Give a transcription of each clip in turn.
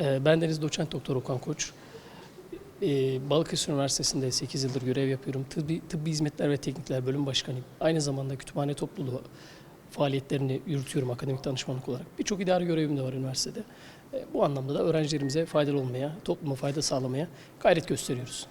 Ee, Ben Deniz Doçent Doktor Okan Koç. Ee, Balıkesir Üniversitesi'nde 8 yıldır görev yapıyorum. Tıbbi, tıbbi Hizmetler ve Teknikler Bölüm Başkanıyım. Aynı zamanda kütüphane topluluğu faaliyetlerini yürütüyorum akademik danışmanlık olarak. Birçok idari görevim de var üniversitede. Ee, Bu anlamda da öğrencilerimize faydalı olmaya, topluma fayda sağlamaya gayret gösteriyoruz.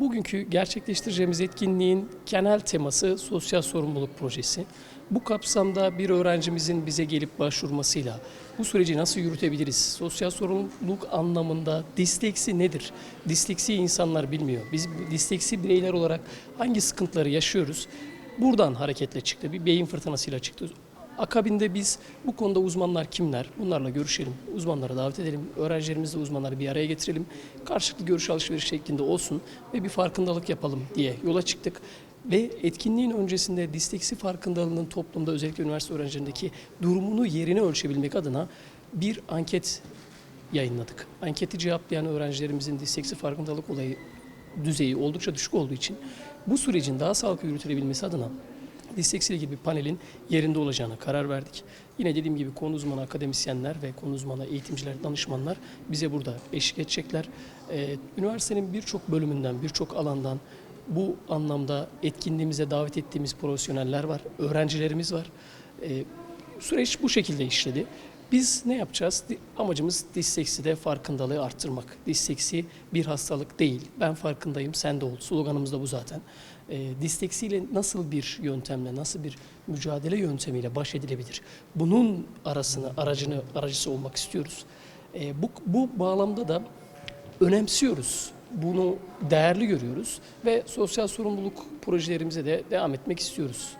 Bugünkü gerçekleştireceğimiz etkinliğin genel teması sosyal sorumluluk projesi. Bu kapsamda bir öğrencimizin bize gelip başvurmasıyla bu süreci nasıl yürütebiliriz? Sosyal sorumluluk anlamında disleksi nedir? Disleksi insanlar bilmiyor. Biz disleksi bireyler olarak hangi sıkıntıları yaşıyoruz? Buradan hareketle çıktı. Bir beyin fırtınasıyla çıktı. Akabinde biz bu konuda uzmanlar kimler? Bunlarla görüşelim. Uzmanları davet edelim. Öğrencilerimizle uzmanları bir araya getirelim. Karşılıklı görüş alışveriş şeklinde olsun ve bir farkındalık yapalım diye yola çıktık. Ve etkinliğin öncesinde disleksi farkındalığının toplumda özellikle üniversite öğrencilerindeki durumunu yerini ölçebilmek adına bir anket yayınladık. Anketi cevaplayan öğrencilerimizin disleksi farkındalık olayı düzeyi oldukça düşük olduğu için bu sürecin daha sağlıklı yürütülebilmesi adına disleksi ile ilgili bir panelin yerinde olacağına karar verdik. Yine dediğim gibi konu uzmanı akademisyenler ve konu uzmanı eğitimciler, danışmanlar bize burada eşlik edecekler. Ee, üniversitenin birçok bölümünden, birçok alandan bu anlamda etkinliğimize davet ettiğimiz profesyoneller var, öğrencilerimiz var. Ee, süreç bu şekilde işledi. Biz ne yapacağız? Amacımız dislekside farkındalığı arttırmak. Disleksi bir hastalık değil. Ben farkındayım, sen de ol. Sloganımız da bu zaten. Ee, disleksiyle nasıl bir yöntemle, nasıl bir mücadele yöntemiyle baş edilebilir? Bunun arasını, aracını, aracısı olmak istiyoruz. Ee, bu, bu bağlamda da önemsiyoruz. Bunu değerli görüyoruz ve sosyal sorumluluk projelerimize de devam etmek istiyoruz.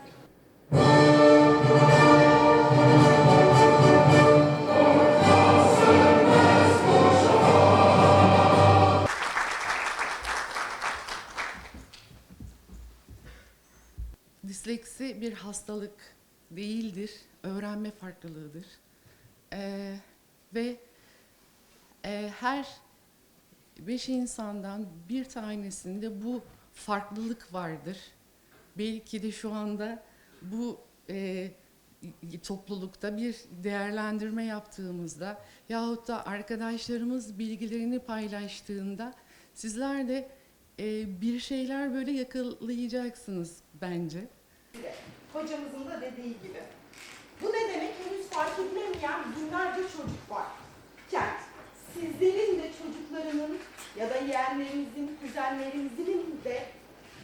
Disleksi bir hastalık değildir, öğrenme farklılığıdır. Ee, ve e, her beş insandan bir tanesinde bu farklılık vardır. Belki de şu anda bu e, toplulukta bir değerlendirme yaptığımızda yahut da arkadaşlarımız bilgilerini paylaştığında sizler de e, bir şeyler böyle yakalayacaksınız bence. Hocamızın da dediği gibi. Bu ne demek? Henüz fark edilemeyen binlerce çocuk var. Kent, sizlerin de çocuklarının ya da yeğenlerinizin, kuzenlerinizin de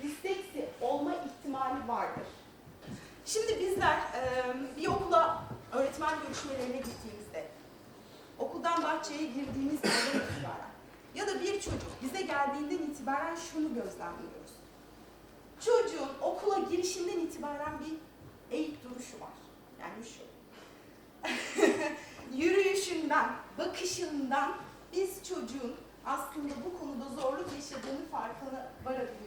disleksi olma ihtimali vardır. Şimdi bizler e, bir okula öğretmen görüşmelerine gittiğimizde, okuldan bahçeye girdiğimiz andan itibaren ya da bir çocuk bize geldiğinden itibaren şunu gözlemliyoruz. Çocuğun itibaren bir eğik duruşu var. Yani şu. Yürüyüşünden, bakışından biz çocuğun aslında bu konuda zorluk yaşadığını farkına varabiliyoruz.